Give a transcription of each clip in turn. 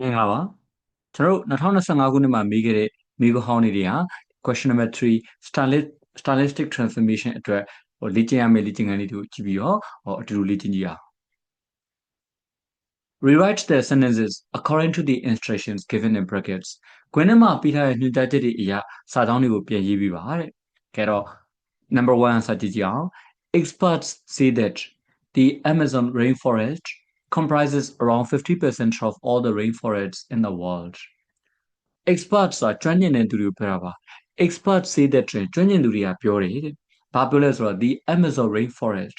မင်္ဂလာပါကျွန်တော်တို့2025ခုနှစ်မှာမေးခဲ့တဲ့မေးခွန်းဟောင်းတွေတွေဟာ question number 3 stylistic stylistic transformation အတွက်ဟိုလေ့ကျင့်ရမယ့်လေ့ကျင့်ခန်းလေးတွေကိုကြည့်ပြီးတော့ဟောအတူတူလေ့ကျင့်ကြည့်အောင် Rewrite the sentences according to the instructions given in brackets ခွင်းထဲမှာပြထားတဲ့ညွှန်ကြားချက်တွေအရစာကြောင်းတွေကိုပြန်ရေးပြီးပါတဲ့။ကဲတော့ number 1စာကြည့်ကြည့်အောင် experts say that the Amazon rainforest comprises around 50% of all the rainforests in the world. experts ဆိုတာကျွမ်းကျင်တဲ့သူတွေကိုပြောတာပါ experts say that တွင်ကျွမ်းကျင်သူတွေကပြောတယ်တဲ့ဘာပြောလဲဆိုတော့ the Amazon rainforest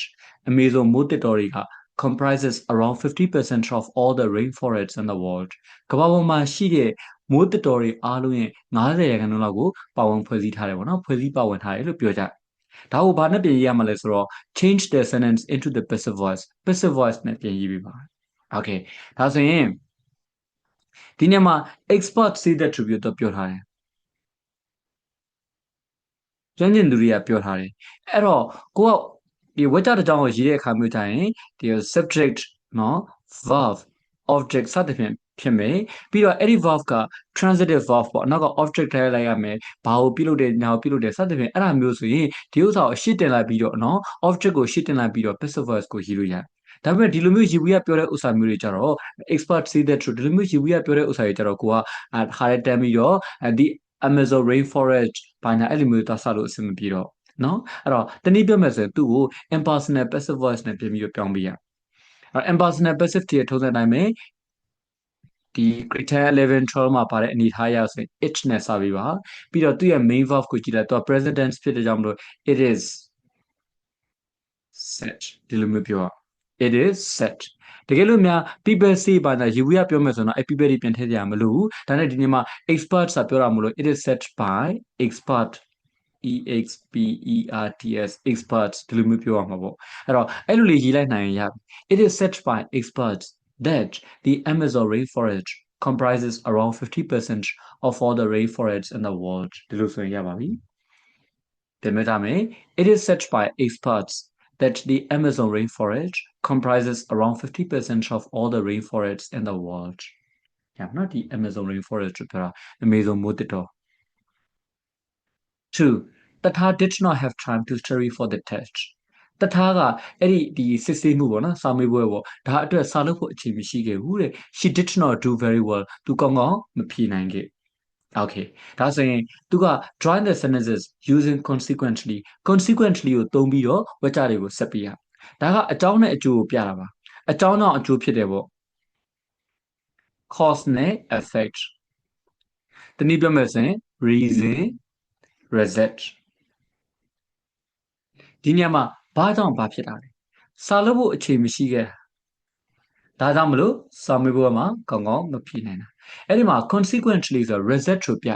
Amazon မိုးတစ်တော်တွေက comprises around 50% of all the rainforests in the world ကမ္ဘာပေါ်မှာရှိတဲ့မိုးတစ်တော်တွေအားလုံးရဲ့90ရာခိုင်နှုန်းလောက်ကိုပါဝင်ဖွဲ့စည်းထားတယ်ပေါ့နော်ဖွဲ့စည်းပါဝင်ထားတယ်လို့ပြောကြတယ် ဒါကိုဘာနဲ့ပြင်ရေးရမှာလဲဆိုတော့ change the sentence into the passive voice passive voice နဲ့ပြင်ရေးပြပါ okay ဒါဆိုရင်ဒီနေ့မှာ expert say that tribute တော့ပြောထားတယ်ကျွမ်းကျင်သူတွေကပြောထားတယ်အဲ့တော့ကိုကဒီဝါကြတစ်ကြောင်းကိုရေးတဲ့အခါမျိုးကျရင်ဒီ subject เนาะ verb object စသဖြင့် ဖြစ်မယ်ပြီးတော့အဲ့ဒီ verb က transitive verb ပေါ့နောက်က object ထည့်လိုက်ရမယ်ဘာကိုပြုလုပ်တယ်ညာကိုပြုလုပ်တယ်စသဖြင့်အဲ့ဒါမျိုးဆိုရင်ဒီဥစ္စာကိုရှစ်တင်လိုက်ပြီးတော့နော် object ကိုရှစ်တင်လိုက်ပြီးတော့ passive voice ကိုရေးလို့ရတယ်ဒါပေမဲ့ဒီလိုမျိုးရီဝီကပြောတဲ့ဥစ္စာမျိုးတွေကြတော့ expert say that true ဒီလိုမျိုးရီဝီကပြောတဲ့ဥစ္စာတွေကြတော့ကိုကဟာရဲတမ်းပြီးတော့ဒီ Amazon rainforest ဘာညာအဲ့လိုမျိုးသတ်ဆလို့အဆင်မပြေတော့နော်အဲ့တော့တနည်းပြောမယ်ဆိုရင်သူ့ကို impersonal passive voice နဲ့ပြင်ပြီးပြောင်းပေးရအောင် impersonal passive တည်းထုံးစံတိုင်းပဲ ဒီ criteria 11 12မှာပါတဲ့အနေထားရဆိုရင် it နဲ့စပြီးပါပြီးတော့သူ့ရဲ့ main verb ကိုကြည့်လိုက်တော့ present tense ဖြစ်တဲ့ကြောင့်မလို့ it is set ဒီလိုမျိုးပြော it is set တကယ်လို့များ people say ဘာသာရေဝီကပြောမယ်ဆိုတော့အဲ့ people တွေပြန်ထည့်ကြရမလို့ဒါနဲ့ဒီနေ့မှာ expert ဆိုတာပြောတာမလို့ it is set by expert e x p e r t s experts ဒီလိုမျိုးပြောရမှာပေါ့အဲ့တော့အဲ့လိုလေးရေးလိုက်နိုင်ရင်ရပြီ it is set by experts that the amazon rainforest comprises around 50% of all the rainforests in the world ဒီလိုဆိုရင်ရပါပြီပြန်မဲ့တာမယ် it is set by experts that the amazon rainforest comprises around 50% of all the rainforests in the world. Yeah, not the Amazon rainforest, but Amazon motito. Two, Tata did not have time to study for the test. တထားကအဲ့ဒီဒီစစ်ဆေးမှုပေါ့နော်စာမေးပွဲပေါ့ဒါအတွက်စာလုပ်ဖို့အချိန်မရှိခဲ့ဘူးတဲ့ she did not do very well သူကောင်းကောင်းမဖြေနိုင်ခဲ့ okay ဒါဆိုရင်သူက join the sentences using consequently consequently ကိုသုံးပြီးတော့ဝါကြတွေကိုဆက်ပြရဒါကအကြောင်းနဲ့အကျိုးကိုပြတာပါအကြောင်းတော့အကျိုးဖြစ်တယ်ပေါ့ cause နဲ့ effect တနည်းပြောမယ်ဆိုရင် reason result ဒီညမှာ ဘာကြောင့်ဘာဖြစ်တာလဲစာလို့ဖို့အခြေမရှိခဲ့ဒါကြောင့်မလို့စာမေးပွဲမှာကောင်းကောင်းမဖြေနိုင်တာအဲ့ဒီမှာ consequently ဆို result ကိုပြ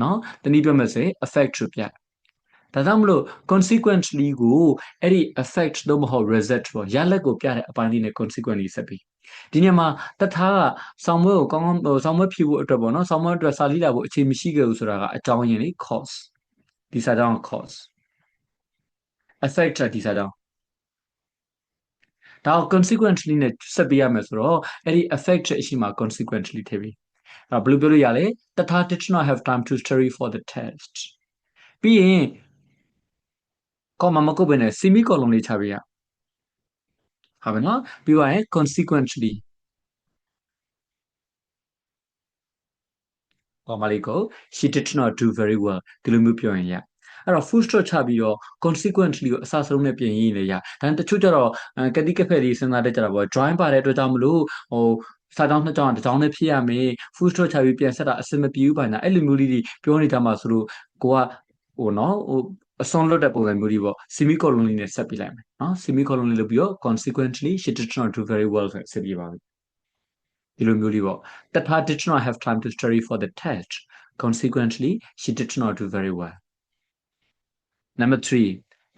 နော်တနည်းပြောမယ်ဆိုရင် effect ကိုပြဒါကြောင့်မလို့ consequently ကိုအဲ့ဒီ effect တော့မဟုတ် result ပေါ့ရလက်ကိုပြတဲ့အပိုင်းလေးနဲ့ consequently ဆက်ပြီးဒီညမှာတထားကဆောင်းမွေးကိုကောင်းကောင်းဟိုဆောင်းမွေးဖြည့်ဖို့အတွက်ပေါ့နော်ဆောင်းမွေးအတွက်စာလိလာဖို့အခြေမရှိခဲ့ဘူးဆိုတာကအကြောင်းရင်းလေ cause ဒီစာကြောင်း cause effect ဒီစာကြောင်းဒါကို consequently နဲ့ဆက်ပေးရမယ်ဆိုတော့အဲ့ဒီ effect အရှိမှာ consequently ထည့်ပြီးအဲ့ဘယ်လိုပြောလို့ရလဲတထား did not have time to study for the test ပြီးရင် comma မကုတ်ဘဲနဲ့ semicolon လေးချပေးရဟုတ်ပြီနော်ပြီးသွားရင် consequently comma လေးကို she did not do very well ဒီလိုမျိုးပြောရင်ရ အဲ့တော့ full stop ချပြီးတော့ consequently ကိုအစဆုံးနဲ့ပြင်ရင်းနေရဒါတချို့ကျတော့ကတိကဖက်လေးစဉ်းစားတတ်ကြတာပေါ့ join ပါတဲ့အတွက်ကြောင့်မလို့ဟိုစာကြောင်းနှစ်ကြောင်းတစ်ကြောင်းနဲ့ဖြစ်ရမယ် full stop ချပြီးပြန်ဆက်တာအဆင်မပြေဘူးပါညာအဲ့လိုမျိုးလေးတွေပြောနေကြမှာဆိုလို့ကိုကဟိုနော်ဟိုအစွန်လွတ်တဲ့ပုံစံမျိုးကြီးပေါ့ semicolon လေးနဲ့ဆက်ပြလိုက်မယ်နော် semicolon လေးလုပ်ပြီးတော့ consequently she did not do very well ဆိုဆက်ပြပါပြီဒီလိုမျိုးလေးပေါ့ Tata did not have time to study for the test consequently she did not do very well number 3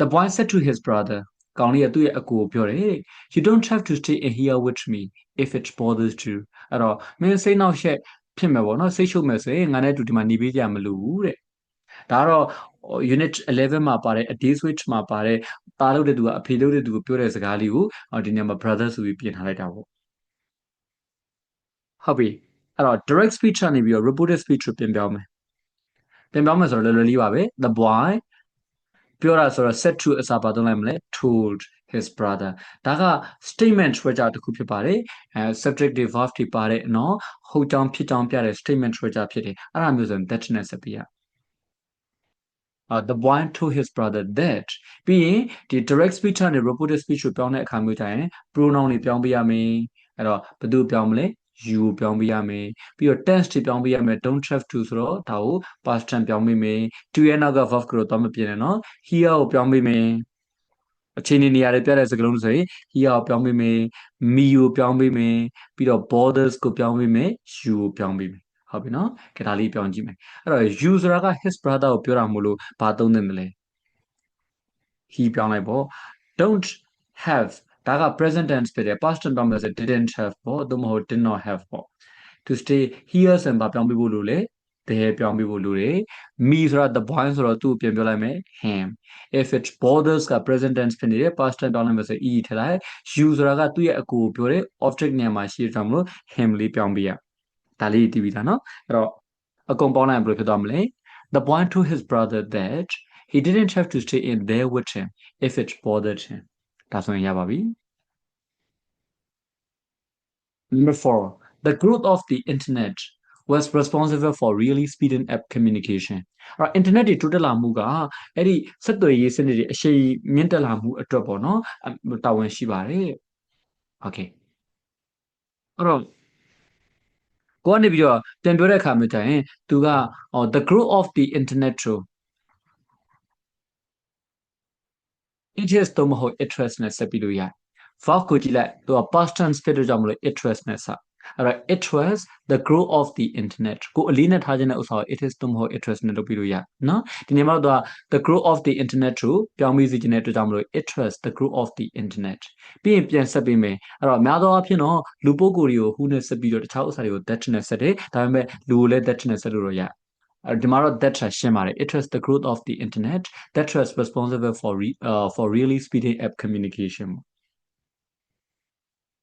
the boy said to his brother ကောင်လေးကသူ့ရဲ့အကိုကိုပြောတယ် you don't have to stay in here with me if it bothers you အဲ့တော့မင်းစိတ်နှောက်ရှက်ဖြစ်မယ်ပေါ့နော်စိတ်ရှုပ်မယ်ဆိုရင်ငါနဲ့တူဒီမှာနေပေးကြမလို့တဲ့ဒါကတော့ unit 11မှာပါတဲ့ a day switch မှာပါတဲ့သားလုပ်တဲ့သူကအဖေလုပ်တဲ့သူကိုပြောတဲ့စကားလေးကိုဒီနေရာမှာ brother ဆိုပြီးပြင်ထားလိုက်တာပေါ့ဟုတ်ပြီအဲ့တော့ direct speech ကနေပြီးတော့ reported speech ကိုပြန်ပြောင်းမယ်ပြန်ပြောင်းမယ်ဆိုတော့လွယ်လွယ်လေးပါပဲ the boy ပြောတာဆိုတော့ said to အစားပါသုံးလိုက်မလဲ told his brother ဒါက statement ဝေကြတစ်ခုဖြစ်ပါတယ်အဲ subject တွေ verb တွေပါတယ်နော်ဟုတ်ကြောင်းဖြစ်ကြောင်းပြတဲ့ statement ဝေကြဖြစ်တယ်အဲ့ဒါမျိုးဆိုရင် that နဲ့ဆက်ပြီးရ uh, the boy told his brother that ပြီးရင်ဒီ direct speech နဲ့ reported speech ကိုပြောင်းတဲ့အခါမျိုးကျရင် pronoun တွေပြောင်းပေးရမယ်အဲ့တော့ဘယ်သူပြောင်းမလဲ you ပြောင်းပေးရမယ်ပြီးတော့ tense တွေပြောင်းပေးရမယ် don't have to ဆိုတော့ဒါကို past tense ပြောင်းပေးမယ် to ရဲ့နောက်က verb ကိုတော့မပြင်နဲ့နော် here ကိုပြောင်းပေးမယ်အခြေအနေနေရာတွေပြတဲ့စကားလုံးဆိုရင် here ကိုပြောင်းပေးမယ် me ကိုပြောင်းပေးမယ်ပြီးတော့ borders ကိုပြောင်းပေးမယ် you ကိုပြောင်းပေးမယ်ဟုတ်ပြီနော်ကဲဒါလေးပြောင်းကြည့်မယ်အဲ့တော့ you ဆိုတာက his brother ကိုပြောတာမို့လို့ဘာသုံးသင့်တယ်လဲ he ပြောင်းလိုက်ပေါ့ don't have ဒါက present tense ဖြစ်တယ် past tense ပြောင်းမယ်ဆို didn't have ပေါ့သို့မဟုတ် did not have ပေါ့ to stay here ဆိုရင်ဘာပြောင်းပေးဖို့လိုလဲ there ပြောင်းပေးဖို့လိုတယ် me ဆိုတာ the boy ဆိုတော့သူ့ကိုပြန်ပြောလိုက်မယ် him if it bothers က present tense ဖြစ်နေတယ် past tense ပြောင်းလိုက်မယ်ဆို e ထည့်လိုက် you ဆိုတာကသူ့ရဲ့အကိုကိုပြောတယ် object နေရာမှာရှိတယ်မလို့ him လေးပြောင်းပေးရဒါလေးတည်ပြီးသားเนาะအဲ့တော့အကုန်ပေါင်းလိုက်ဘယ်လိုဖြစ်သွားမလဲ the boy told his brother that he didn't have to stay in there with him if it bothered him ဒါဆိုရင်ရပါပြီ Number four, the growth of the internet was responsible for really speeding up communication. အဲ့တော့ internet တွေတိုးတက်လာမှုကအဲ့ဒီဆက်သွယ်ရေးစနစ်တွေအရှိန်မြင့်တက်လာမှုအတွက်ပေါ့နော်တာဝန်ရှိပါတယ်။ Okay အဲ့တော့ကိုကနေပြီးတော့ပြန်ပြောတဲ့အခါမျိုးကျရင်သူက the growth of the internet ဆို interest တော့မဟုတ် interest နဲ့ဆက်ပြီးလို့ရတယ် verb ကိုကြည့်လိုက်သူက past tense ဖြစ်တဲ့ကြောင့်မလို့ interest နဲ့စအဲ့တော့ it was the growth of the internet ကိုအလေးနဲ့ထားခြင်းတဲ့ဥစ္စာကို it is တော့မဟုတ် interest နဲ့လုပ်ပြီးလို့ရနော်ဒီနေ့မှာတော့ the growth of the internet ကိုပြောင်းပြီးစီခြင်းတဲ့အတွက်ကြောင့်မလို့ it was the growth of the internet ပြီးရင်ပြန်ဆက်ပြီးမယ်အဲ့တော့များသောအားဖြင့်တော့လူပုဂ္ဂိုလ်တွေကို who နဲ့ဆက်ပြီးတော့တခြားဥစ္စာတွေကို that နဲ့ဆက်တယ်ဒါပေမဲ့လူကိုလည်း that နဲ့ဆက်လို့တော့ရ ဒီမှာတော့ that ရှင်းပါတယ် it was the growth of the internet that was responsible for re, uh, for really speeding up communication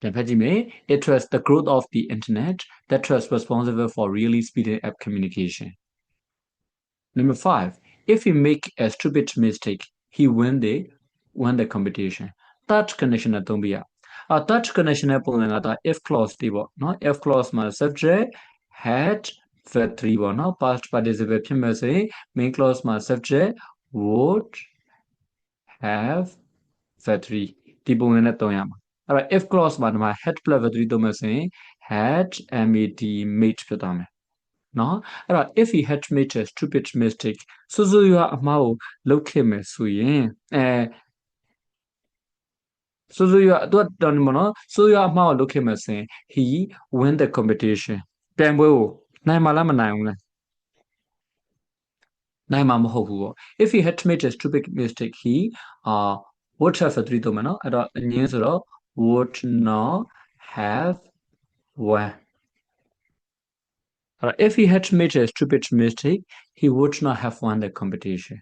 ပြန်ဖတ်ကြည့်မယ် it was the growth of the internet that was responsible for really speeding up communication number 5 if he make a stupid mistake he win the win the competition that condition နဲ့သုံးပြရအာ that condition နဲ့ပုံစံကဒါ if clause တွေပေါ့နော် if clause မှာ subject had verb 3ပေါ့နော် past participle ဖြစ်မယ်ဆိုရင် main clause မှာ subject would have verb 3ဒီပုံစံနဲ့သုံးရမှာအဲ့တော့ if clause မှာဒီမှာ had plus verb 3သုံးမယ်ဆိုရင် had made made ဖြစ်သွားမယ်နော်အဲ့တော့ if he had made a stupid mistake ဆိုဆိုရွာအမှားကိုလုပ်ခဲ့မယ်ဆိုရင်အဲဆိုဆိုရွာတော့တော်နေမနော်ဆိုရွာအမှားကိုလုပ်ခဲ့မယ်ဆိုရင် he win the competition ပြိုင်ပွဲကို နိုင်မှာလားမနိုင်ဘူးလားနိုင်မှာမဟုတ်ဘူးပေါ့ if he had made a stupid mistake he uh would have 3သုံးမယ်နော်အဲ့တော့အငင်းဆိုတော့ would not have won. If he had made a stupid mistake, he would not have won the competition.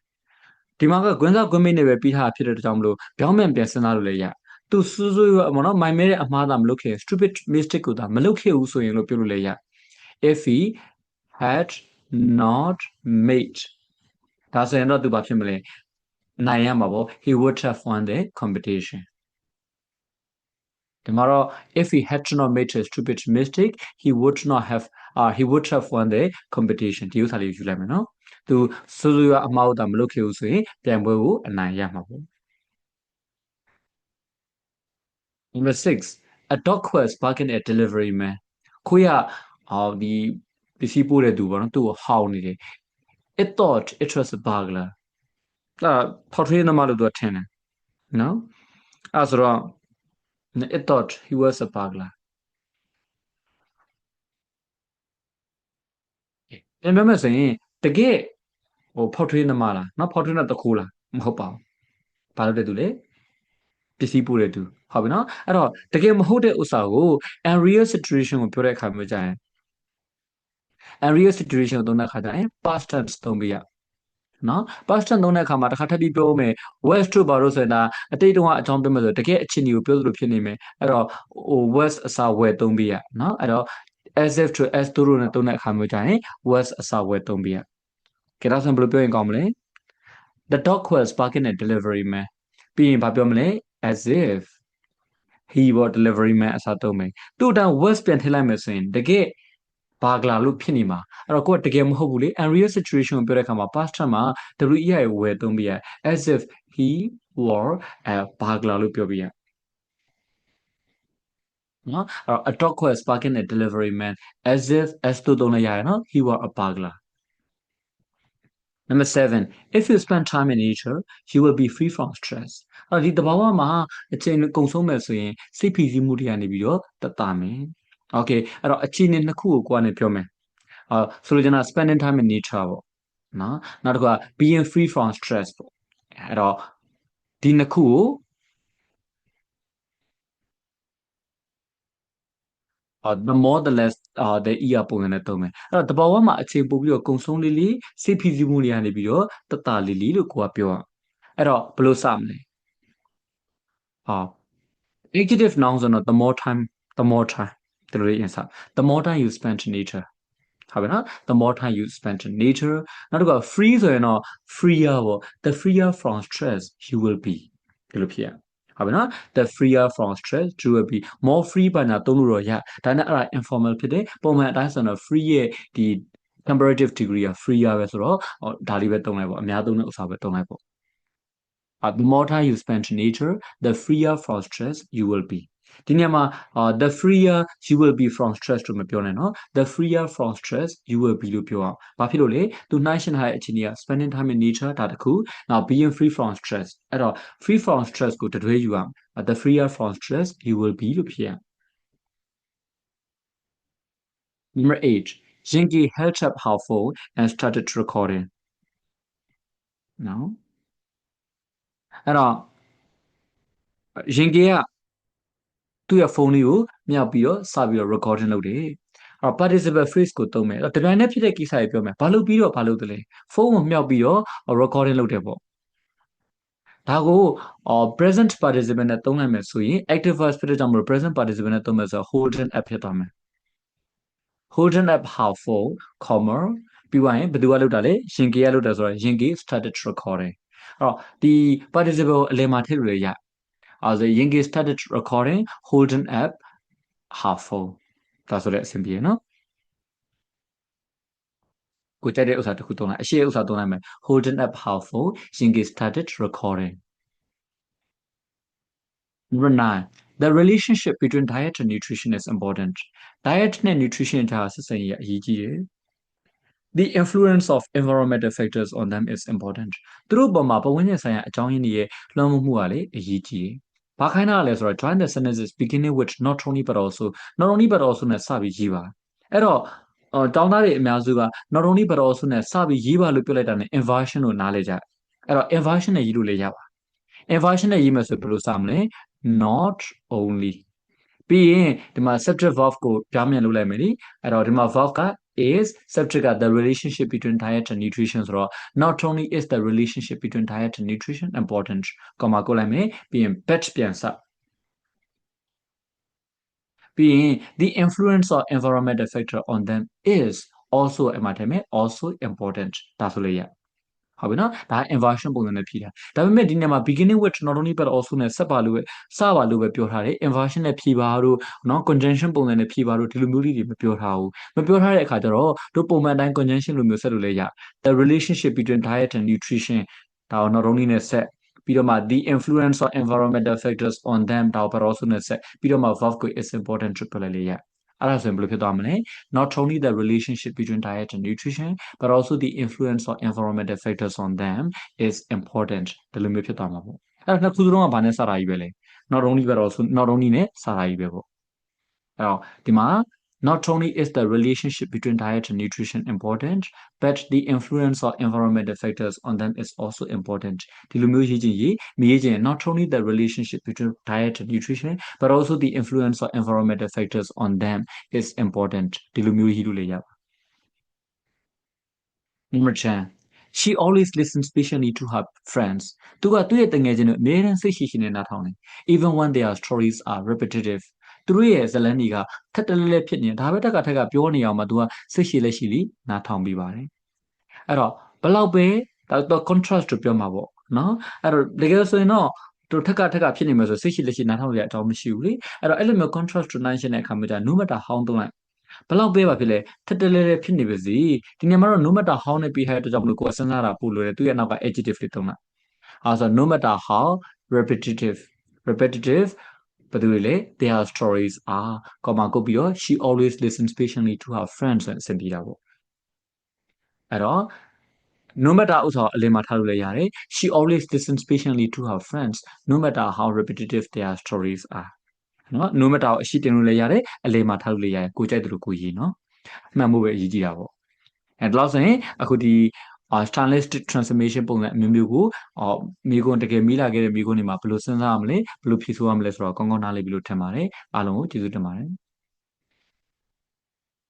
ဒီမှာကဂွန်းစားဂွန်းမိတ်နဲ့ပဲပြီးထားဖြစ်တဲ့ကြောင့်မလို့ပြောင်းပြန်ပြန်စဉ်းစားလို့လည်းရ။သူစူးစူးရမနော်မိုင်မဲတဲ့အမှားသာမလုပ်ခဲ့ stupid mistake ကိုသာမလုပ်ခဲ့ဘူးဆိုရင်လို့ပြောလို့လည်းရ။ If he had not made ဒါဆိုရင်တော့သူဘာဖြစ်မလဲ။နိုင်ရမှာပေါ့ he would have won the competition ဒီမှာတော့ if he had not made a stupid mistake he would not have uh he would have won the competition ဒီဥစ္စာလေးယူလိုက်မယ်နော်သူဆိုလိုရအမှားတာမလုပ်ခဲ့ဘူးဆိုရင်ပြိုင်ပွဲကိုအနိုင်ရမှာပေါ့ Number 6 a dog was barking at delivery man ခွေးက အော်ဒီပစ္စည်းပို့တဲ့သူပေါ့နော်သူ့ကိုဟောင်းနေတယ် it thought it was a burglar ဒါဖော်ထွေးသမားလို့သူကထင်တယ်နော်အဲဆိုတော့ It thought he was a burglar. ပြန်ပြောမယ်ဆိုရင်တကယ်ဟိုဖောက်ထွေးနမလားနော်ဖောက်ထွေးနတခိုးလားမဟုတ်ပါဘူး။ဘာလို့လဲသူလဲပစ္စည်းပို့တဲ့သူဟုတ်ပြီနော်အဲ့တော့တကယ်မဟုတ်တဲ့ဥစ္စာကို area situation ကိုပြောတဲ့အခါမျိုးကျရင် area situation ကိုသုံးတဲ့အခါကျရင် past tense သုံးပြရနော် past tense သုံးတဲ့အခါမှာတစ်ခါထပ်ပြီးပြောမယ် west တို့ဘာလို့ဆိုရင်ဒါအတိတ်တုန်းကအကြောင်းပြောမယ်ဆိုတကယ်အချင်းကြီးကိုပြောသလိုဖြစ်နေမယ်အဲ့တော့ဟို west အစား west သုံးပေးရနော်အဲ့တော့ as if to as တို့လို့နဲ့သုံးတဲ့အခါမျိုးကြရင် was အစာဝဲသုံးပြရကဲဒါဆိုရင်ဘယ်လိုပြောရင်ကောင်းမလဲ the dog was barking at delivery man ပြီးရင်ဘာပြောမလဲ as if he was delivery man အစားသုံးမယ်သူ့အတန်း was ပြန်ထည့်လိုက်မယ်ဆိုရင်တကယ် ဘာဂလာလို့ဖြစ်နေမှာအဲ့တော့ကိုကတကယ်မဟုတ်ဘူးလေ unreal situation ကိုပြောတဲ့အခါမှာ past tense မှာ WEI ကိုဝယ်သုံးပြရ as if he were a burglar လို့ပြောပြရနော်အဲ့တော့ a dog was barking at delivery man as if as တို့သုံးလိုက်ရတယ်နော် he were a burglar Number 7 if you spend time in nature you will be free from stress အဲ့ဒီတဘာဝမှာအချိန်ကုန်ဆုံးမယ်ဆိုရင်စိတ်ဖိစီးမှုတွေကနေပြီးတော့တတ်တာမယ် Okay အဲ့တော့အခြေအနေနှစ်ခုကိုကိုကနေပြောမယ်အာဆိုလိုချင်တာ spending time in nature ပေါ့နော်နောက်တစ်ခုက being free from stress ပေါ့အဲ့တော့ဒီနှစ်ခုကိုအာ the more the less အာ the e ပုံစံနဲ့သုံးမယ်အဲ့တော့တဘာဝမှာအခြေပို့ပြီးတော့ကုံဆုံးလေးလေးစိတ်ဖိစီးမှုတွေကနေပြီးတော့တတလေးလေးလို့ကိုကပြောရအဲ့တော့ဘယ်လိုစမလဲဟာ adjective noun ဆိုတော့ the more time the more time ဒီလိုလေးရင်စား the more time you spend in nature ဟုတ်ပြီနော် the more time you spend in nature နောက်တစ်ခုက free ဆိုရင်တော့ freer ပေါ့ the freer from stress you will be ဒီလိုဖြစ်ရဟုတ်ပြီနော် the freer from stress you will be more free ဘာညာသုံးလို့တော့ရဒါနဲ့အဲ့ဒါ informal ဖြစ်တယ်ပုံမှန်အတိုင်းဆိုတော့ free ရဲ့ဒီ comparative degree က freer ပဲဆိုတော့ဒါလေးပဲသုံးလိုက်ပေါ့အများသုံးတဲ့ဥစ္စာပဲသုံးလိုက်ပေါ့ uh, the more time you spend in nature the freer from stress you will be ဒီနေရာမှာ uh, the freer you will be from stress လို့မပြောနဲ့နော် the freer from stress you will be လို့ပြောအောင်ဘာဖြစ်လို့လဲ?သူနှိုင်းရှင်ထားတဲ့အချိန်ကြီးက spending time in nature ဒါတခုနောက် being free from stress. အဲ့တော့ free from stress ကိုတတွဲယူအောင် the freer from stress you will be လို့ဖြစ်ရ Number 8 Jinky held up her phone and started to recording. No. အဲ့တော့ရင်ကြီးက သူ့ရဲ့ဖုန်းလေးကိုမြောက်ပြီးတော့စပြီးတော့ recording လုပ်တယ်အဲ့တော့ participle phrase ကိုသုံးမယ်အဲ့တော့တပြိုင်တည်းဖြစ်တဲ့ကိစ္စတွေပြောမယ်ဘာလို့ပြီးတော့ဘာလို့တလဲဖုန်းကိုမြောက်ပြီးတော့ recording လုပ်တယ်ပေါ့ဒါကို present participle နဲ့သုံးလိုက်မယ်ဆိုရင် active verb ဖြစ်တဲ့ကြောင့်မလို့ present participle နဲ့သုံးမယ်ဆိုတော့ holding up ဖြစ်သွားမယ် holding up how phone comma ပြီးသွားရင်ဘယ်သူကလုပ်တာလဲရင်ကေကလုပ်တာဆိုတော့ရင်ကေ started recording အဲ့တော့ဒီ participle အလယ်မှာထည့်လို့ရ အဲဆို Yinggi started recording holding up her phone ဒါဆိုလည်းအဆင်ပြေနော်ကိုကြိုက်တဲ့ဥစ္စာတစ်ခုသုံးလိုက်အရှိဥစ္စာသုံးလိုက်မယ် holding up her phone Yinggi started recording Number 9 the relationship between diet and nutrition is important diet နဲ့ nutrition ထားဆက်ဆံရေးအရေးကြီးတယ် the influence of environmental factors on them is important သူတို့ပေါ်မှာပဝန်းကျင်ဆိုင်ရာအကြောင်းရင်းတွေရဲ့လွှမ်းမိုးမှုကလည်းအရေးကြီးတယ် ဘာခိုင်းတာလဲဆိုတော့ join the sentences beginning with not only but also not only but also နဲ့စပြီးရေးပါအဲ့တော့တောင်းသားတွေအများစုက not only but also နဲ့စပြီးရေးပါလို့ပြောလိုက်တာနဲ့ inversion ကိုနားလဲကြအဲ့တော့ inversion နဲ့ရေးလို့လည်းရပါ inversion နဲ့ရေးမယ်ဆိုဘယ်လိုစမလဲ not only ပြီးရင်ဒီမှာ subject verb ကိုပြောင်းပြန်လုပ်လိုက်မယ်လေအဲ့တော့ဒီမှာ verb က is subject က the relationship between diet and nutrition ဆိုတော့ not only is the relationship between diet and nutrition important ကောမှာကိုလိုက်မယ်ပြီးရင် bet ပြန်စပြီးရင် the influence of environmental factor on them is also အမှတ်တယ်မယ် also important ဒါဆိုလေရ ဟုတ်ပြီနော်ဒါ inversion ပုံစံနဲ့ဖြည့်တာဒါပေမဲ့ဒီနေရာမှာ beginning with not only but also နဲ့ဆက်ပါလို့ပဲစပါလို့ပဲပြောထားတယ် inversion နဲ့ဖြည့်ပါတို့နော် conjunction ပုံစံနဲ့ဖြည့်ပါတို့ဒီလိုမျိုးလေးတွေမပြောထားဘူးမပြောထားတဲ့အခါကျတော့တို့ပုံမှန်တိုင်း conjunction လိုမျိုးဆက်လို့လည်းရ the relationship between diet and nutrition ဒါတော့ not only နဲ့ဆက်ပြီးတော့မှ the influence of environmental factors on them ဒါ but also နဲ့ဆက်ပြီးတော့မှ verb ကို is important ဖြစ်လိုက်လေရ အဲ့ဒါဆိုရင်ဘယ်လိုဖြစ်သွားမလဲ not only the relationship between diet and nutrition but also the influence of environmental factors on them is important ဒီလိုမျိုးဖြစ်သွားမှာပေါ့အဲ့ဒါနှစ်ခုစလုံးကဘာနဲ့စတာကြီးပဲလဲ not only but also not only နဲ့စတာကြီးပဲပေါ့အဲ့တော့ဒီမှာ Not only is the relationship between diet and nutrition important, but the influence of environmental factors on them is also important. ဒီလိုမျိုးရေးချင်းရေးမရေးချင်း not only the relationship between diet and nutrition, but also the influence of environmental factors on them is important. ဒီလိုမျိုးရေးလို့လည်းရပါ Number 10 she always listens patiently to her friends သူကသူ့ရဲ့တငယ်ချင်းတွေအများအားစိတ်ရှိရှိနဲ့နားထောင်တယ် even when their stories are repetitive သူတို့ရဲ့ဇတ်လန်းတွေကထက်တလဲလဲဖြစ်နေတယ်ဒါပဲတက်ကထက်ကပြောနေအောင်မှာ तू ကစိတ်ရှိလက်ရှိလီနားထောင်ပြီးပါတယ်အဲ့တော့ဘလောက်ပဲဒါတော့ contrast ကိုပြောမှာပေါ့နော်အဲ့တော့တကယ်ဆိုရင်တော့တို့ထက်ကထက်ကဖြစ်နေမှာဆိုစိတ်ရှိလက်ရှိနားထောင်ရတဲ့အကြောင်းမရှိဘူးလေအဲ့တော့အဲ့လိုမျိုး contrast to nine တဲ့အခါမှာじゃ no matter how တုံးလိုက်ဘလောက်ပဲပါဖြစ်လဲထက်တလဲလဲဖြစ်နေပါစေဒီနေရာမှာတော့ no matter how နဲ့ပြီးဟဲ့အတွက်ကြောင့်မလို့ကိုယ်စဉ်းစားတာပို့လို့ရတယ်သူရဲ့နောက်က adjective လေးတုံးလိုက်အဲဆို no matter how repetitive repetitive ဘယ်သူတွေလဲ their stories are ကောမကုတ်ပြီးတော့ she always listens patiently to her friends ဆိုရင်အဆင်ပြေတာပေါ့အဲ့တော့ no matter ဥစ္စာအလင်းမှာထားလို့လည်းရတယ် she always listens patiently to her friends no matter how repetitive their stories are နော် no matter အရှိတင်လို့လည်းရတယ်အလင်းမှာထားလို့လည်းရတယ်ကိုကြိုက်တယ်လို့ကိုရေးနော်မှန်ဖို့ပဲအရေးကြီးတာပေါ့အဲဒါလို့ဆိုရင်အခုဒီ stylistic transformation ပုံစံအမျိုးမျိုးကိုအော်မိကွန်းတကယ်မိလာခဲ့တဲ့မိကွန်းတွေမှာဘယ်လိုစဉ်းစားရမလဲဘယ်လိုဖြည့်ဆို့ရမလဲဆိုတော့ကောင်းကောင်းနားလည်ပြီလို့ထင်ပါတယ်အားလုံးကိုကျေးဇူးတင်ပါတယ်